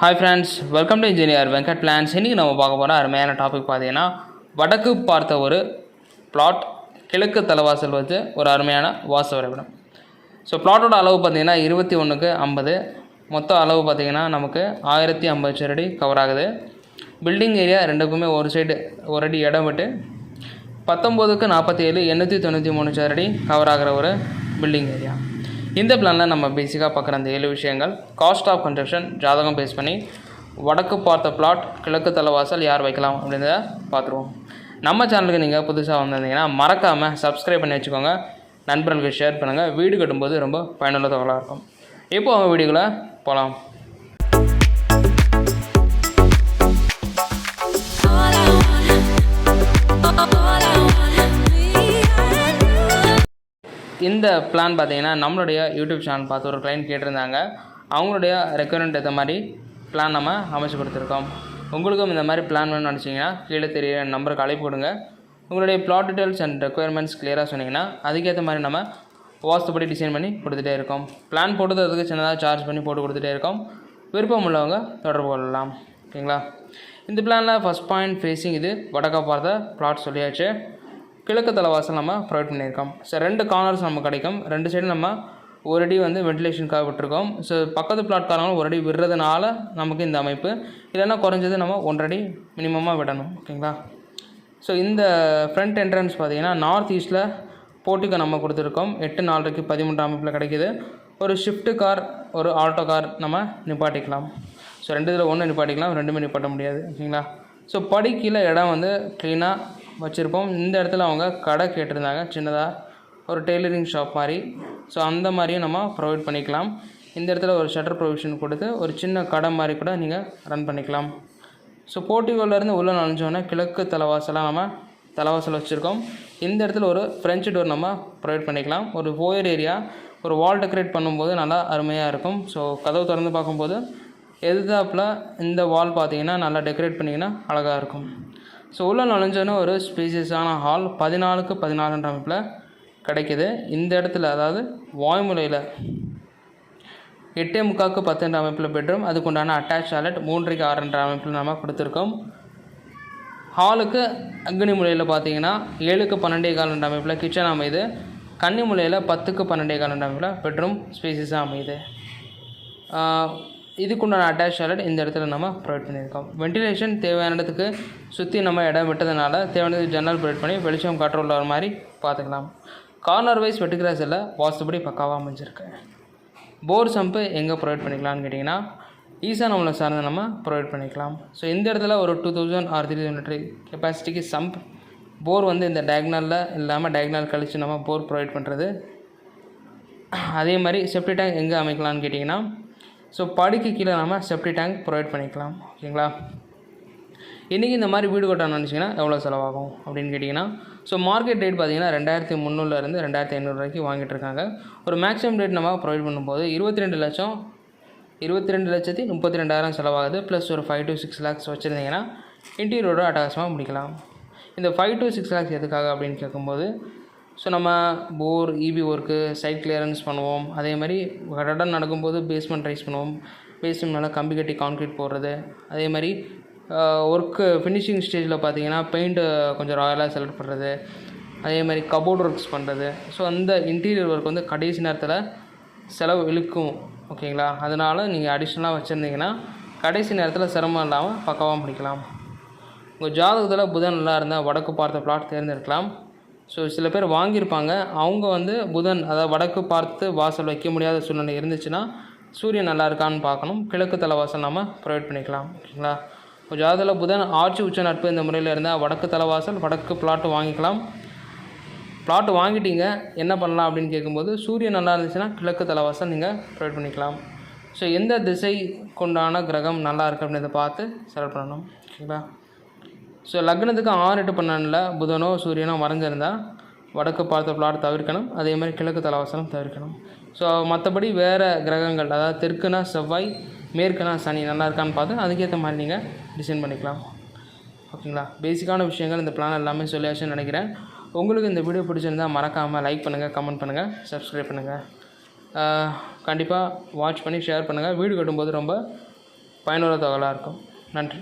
Hi friends welcome to engineer Venkat plans இன்றைக்கி நம்ம பார்க்க போகிற அருமையான டாபிக் பார்த்தீங்கன்னா வடக்கு பார்த்த ஒரு பிளாட் கிழக்கு தலைவாசல் வச்சு ஒரு அருமையான வாச வரைபடம். ஸோ பிளாட்டோட அளவு பார்த்தீங்கன்னா இருபத்தி ஒன்றுக்கு ஐம்பது. மொத்த அளவு பார்த்தீங்கன்னா நமக்கு ஆயிரத்தி ஐம்பது சரடி கவர் ஆகுது. பில்டிங் ஏரியா ரெண்டுக்குமே ஒரு சைடு ஒரு அடி இடம் விட்டு பத்தொம்போதுக்கு நாற்பத்தி ஏழு எண்ணூற்றி தொண்ணூற்றி மூணு சரடி கவர் ஆகிற ஒரு பில்டிங் ஏரியா இந்த பிளானில் நம்ம பேசிக்காக பார்க்குற அந்த ஏழு விஷயங்கள். காஸ்ட் ஆஃப் கன்ஸ்ட்ரக்ஷன் ஜாதகம் பேஸ் பண்ணி வடக்கு பார்த்த பிளாட் கிழக்கு தலைவாசல் யார் வைக்கலாம் அப்படின்றத பார்த்துருவோம். நம்ம சேனலுக்கு நீங்கள் புதுசாக வந்திருந்தீங்கன்னா மறக்காமல் சப்ஸ்கிரைப் பண்ணி வச்சுக்கோங்க. நண்பர்களுக்கு ஷேர் பண்ணுங்கள் வீடு கட்டும்போது ரொம்ப பயனுள்ள தகவலாக இருக்கும். இப்போ அவங்க வீடியோக்குள்ளே போகலாம் இந்த பிளான் பார்த்தீங்கன்னா நம்மளுடைய யூடியூப் சேனல் பார்த்து ஒரு கிளைண்ட் கேட்டிருந்தாங்க. அவங்களுடைய ரெக்குவயர்மெண்ட் ஏற்ற மாதிரி பிளான் நம்ம அமைச்சு கொடுத்துருக்கோம். உங்களுக்கும் இந்த மாதிரி பிளான் வேணும்னு நினச்சிங்கன்னா கீழே தெரிய நம்பருக்கு அழைப்பு கொடுங்க. உங்களுடைய பிளாட் டீட்டெயில்ஸ் அண்ட் ரெக்குயர்மெண்ட்ஸ் கிளியராக சொன்னீங்கன்னா அதுக்கேற்ற மாதிரி நம்ம வாஸ்துப்படி டிசைன் பண்ணி கொடுத்துட்டே இருக்கோம். பிளான் போட்டதுக்கு சின்னதாக சார்ஜ் பண்ணி போட்டு கொடுத்துட்டே இருக்கோம். விருப்பம் உள்ளவங்க தொடர்பு கொள்ளலாம். ஓகேங்களா? இந்த பிளானில் ஃபஸ்ட் பாயிண்ட் ஃபேஸிங் இது வடக்கா பார்த்த பிளாட் சொல்லியாச்சு. கிழக்கு தலைவாசல் நம்ம ப்ரொவைட் பண்ணியிருக்கோம். ஸோ ரெண்டு கார்னர்ஸ் நம்ம கிடைக்கும். ரெண்டு சைடு நம்ம ஒரு அடி வந்து வென்டிலேஷனுக்காக விட்டுருக்கோம். ஸோ பக்கத்து பிளாட்காரங்களும் ஒரு அடி விடுறதுனால நமக்கு இந்த அமைப்பு. இல்லைன்னா குறைஞ்சது நம்ம ஒன்றரை மினிமமாக விடணும். ஓகேங்களா? ஸோ இந்த ஃப்ரண்ட் என்ட்ரன்ஸ் பார்த்தீங்கன்னா நார்த் ஈஸ்ட்டில் போட்டிக்கு நம்ம கொடுத்துருக்கோம். எட்டு நாலரைக்கு பதிமூன்று அமைப்பில் கிடைக்கிது. ஒரு ஷிஃப்ட்டு கார் ஒரு ஆட்டோ கார் நம்ம நிப்பாட்டிக்கலாம். ஸோ ரெண்டு இதில் ஒன்று நிப்பாட்டிக்கலாம் ரெண்டுமே நிப்பாட்ட முடியாது. ஓகேங்களா? ஸோ படி இடம் வந்து க்ளீனாக வச்சுருப்போம். இந்த இடத்துல அவங்க கடை கேட்டிருந்தாங்க. சின்னதாக ஒரு டெய்லரிங் ஷாப் மாதிரி. ஸோ அந்த மாதிரியும் நம்ம ப்ரொவைட் பண்ணிக்கலாம். இந்த இடத்துல ஒரு ஷட்டர் ப்ரொவிஷன் கொடுத்து ஒரு சின்ன கடை மாதிரி கூட நீங்கள் ரன் பண்ணிக்கலாம். ஸோ போர்ட்டிகோலேருந்து உள்ளே நுழைஞ்சோன்னே கிழக்கு தலைவாசலாக நம்ம தலைவாசல் வச்சுருக்கோம். இந்த இடத்துல ஒரு ஃப்ரெஞ்சு டோர் நம்ம ப்ரொவைட் பண்ணிக்கலாம். ஒரு ஓயர் ஏரியா ஒரு வால் டெக்கரேட் பண்ணும்போது நல்லா அருமையாக இருக்கும். ஸோ கதவு திறந்து பார்க்கும்போது எதிர்த்தாப்பில் இந்த வால் பார்த்தீங்கன்னா நல்லா டெக்கரேட் பண்ணிங்கன்னா அழகாக இருக்கும். ஸோ உள்ளே நுழைஞ்சோன்னு ஒரு ஸ்பீசியஸான ஹால் பதினாலுக்கு பதினாலுன்ற அமைப்பில் கிடைக்கிது. இந்த இடத்துல அதாவது வாய்மொழியில் எட்டே முக்காக்கு பத்துன்ற அமைப்பில் பெட்ரூம் அதுக்கு உண்டான அட்டாச் டாய்லெட் மூன்றைக்கு ஆறுன்ற அமைப்பில் நம்ம கொடுத்துருக்கோம். ஹாலுக்கு அக்னி முறையில் பார்த்தீங்கன்னா ஏழுக்கு பன்னெண்டே காலன்ற அமைப்பில் கிச்சன் அமையுது. கன்னி முறையில் பத்துக்கு பன்னெண்டே காலன்ற அமைப்பில் பெட்ரூம் ஸ்பேசஸாக அமையுது. இதுக்குண்டான அட்டாச் டாய்லெட் இந்த இடத்துல நம்ம ப்ரொவைட் பண்ணியிருக்கோம். வென்டிலேஷன் தேவையான இடத்துக்கு சுற்றி நம்ம இடம் விட்டதுனால தேவையானது ஜன்னல் ப்ரொவைட் பண்ணி வெளிச்சம் காற்று உள்ள மாதிரி பார்த்துக்கலாம். கார்னர் வைஸ் வெட்டுகிராஸ் எல்லாம் வாஸ்துபடி பக்காவாக அமைஞ்சிருக்கு. போர் சம்பு எங்கே ப்ரொவைட் பண்ணிக்கலாம்னு கேட்டிங்கன்னா ஈஸாக நம்மளை சார்ந்து நம்ம ப்ரொவைட் பண்ணிக்கலாம். ஸோ இந்த இடத்துல ஒரு two thousand or three litre கெப்பாசிட்டிக்கு sump bore வந்து இந்த டயக்னலில் இல்லாமல் டயக்னல் கழித்து நம்ம போர் ப்ரொவைட் பண்ணுறது அதே மாதிரி செப்டி டேங்க் எங்கே அமைக்கலாம்னு கேட்டிங்கன்னா ஸோ படிக்கு கீழே நம்ம செப்டி டேங்க் ப்ரொவைட் பண்ணிக்கலாம் ஓகேங்களா? இன்றைக்கி இந்த மாதிரி வீடு கட்டணும்னு நினச்சிங்கன்னா எவ்வளோ செலவாகும் அப்படின்னு கேட்டிங்கன்னா ஸோ மார்க்கெட் ரேட் பார்த்தீங்கன்னா ரெண்டாயிரத்தி முந்நூறுலேருந்து ரெண்டாயிரத்தி ஐநூறு வரைக்கும் வாங்கிட்டு இருக்காங்க. ஒரு மேக்ஸிமம் ரேட் நம்ம ப்ரொவைட் பண்ணும்போது இருபத்தி ரெண்டு லட்சம் இருபத்தி ரெண்டு லட்சத்தி முப்பத்தி ரெண்டாயிரம் செலவாகுது. ப்ளஸ் ஒரு ஃபைவ் டு சிக்ஸ் லேக்ஸ் வச்சுருந்தீங்கன்னா இன்டீரியரோட அட்டகாசமாக முடிக்கலாம். இந்த ஃபைவ் டு சிக்ஸ் லேக்ஸ் எதுக்காக அப்படின்னு கேட்கும்போது ஸோ நம்ம bore EB work side clearance பண்ணுவோம். அதே மாதிரி கட்டடம் நடக்கும்போது பேஸ்மெண்ட் ரைஸ் பண்ணுவோம். பேஸ்மெண்ட் நல்லா கம்பி கட்டி கான்க்ரீட் போடுறது. அதே மாதிரி ஒர்க்கு ஃபினிஷிங் ஸ்டேஜில் பார்த்தீங்கன்னா பெயிண்ட்டு கொஞ்சம் ராயலாக செலக்ட் பண்ணுறது அதே மாதிரி கபோர்ட் ஒர்க்ஸ் பண்ணுறது ஸோ அந்த இன்டீரியர் ஒர்க் வந்து கடைசி நேரத்தில் செலவு இழுக்கும். ஓகேங்களா? அதனால் நீங்கள் அடிஷ்னலாக வச்சுருந்தீங்கன்னா கடைசி நேரத்தில் சிரமம் இல்லாமல் பக்காவாக முடிக்கலாம். உங்கள் ஜாதகத்தில் புதன் நல்லா இருந்தால் வடக்கு பார்த்த பிளாட் தேர்ந்தெடுக்கலாம். ஸோ சில பேர் வாங்கியிருப்பாங்க. அவங்க வந்து புதன் அதாவது வடக்கு பார்த்து வாசல் வைக்க முடியாத சூழ்நிலை இருந்துச்சுன்னா சூரியன் நல்லா இருக்கான்னு பார்க்கணும். கிழக்கு தலைவாசல் நம்ம ப்ரொவைட் பண்ணிக்கலாம். ஓகேங்களா? கொஞ்சம் அதில் புதன் ஆட்சி உச்ச நட்பு இந்த முறையில் இருந்தால் வடக்கு தலைவாசல் வடக்கு பிளாட்டு வாங்கிக்கலாம். பிளாட் வாங்கிட்டீங்க என்ன பண்ணலாம் அப்படின்னு கேட்கும்போது சூரியன் நல்லா இருந்துச்சுன்னா கிழக்கு தலைவாசல் நீங்கள் ப்ரொவைட் பண்ணிக்கலாம். ஸோ எந்த திசை கொண்டான கிரகம் நல்லா இருக்குது அப்படின்றத பார்த்து செலக்ட் பண்ணணும். ஓகேங்களா? ஸோ லக்னத்துக்கு ஆறு எட்டு பன்னெண்டில் புதனோ சூரியனோ மறைஞ்சிருந்தா வடக்கு பார்த்த பிளாட் தவிர்க்கணும். அதே மாதிரி கிழக்கு தலைவாசலம் தவிர்க்கணும். ஸோ மற்றபடி வேறு கிரகங்கள் அதாவது தெற்குனா செவ்வாய் மேற்குனா சனி நல்லா இருக்கான்னு பார்த்து அதுக்கேற்ற மாதிரி நீங்கள் டிசைன் பண்ணிக்கலாம். ஓகேங்களா? பேசிக்கான விஷயங்கள் இந்த பிளான் எல்லாமே சொல்லியாச்சுன்னு நினைக்கிறேன். உங்களுக்கு இந்த வீடியோ பிடிச்சிருந்தால் மறக்காமல் லைக் பண்ணுங்கள் கமெண்ட் பண்ணுங்கள் சப்ஸ்கிரைப் பண்ணுங்கள் கண்டிப்பாக வாட்ச் பண்ணி ஷேர் பண்ணுங்கள் வீடு கட்டும்போது ரொம்ப பயனுள்ள தகவலாக இருக்கும். நன்றி.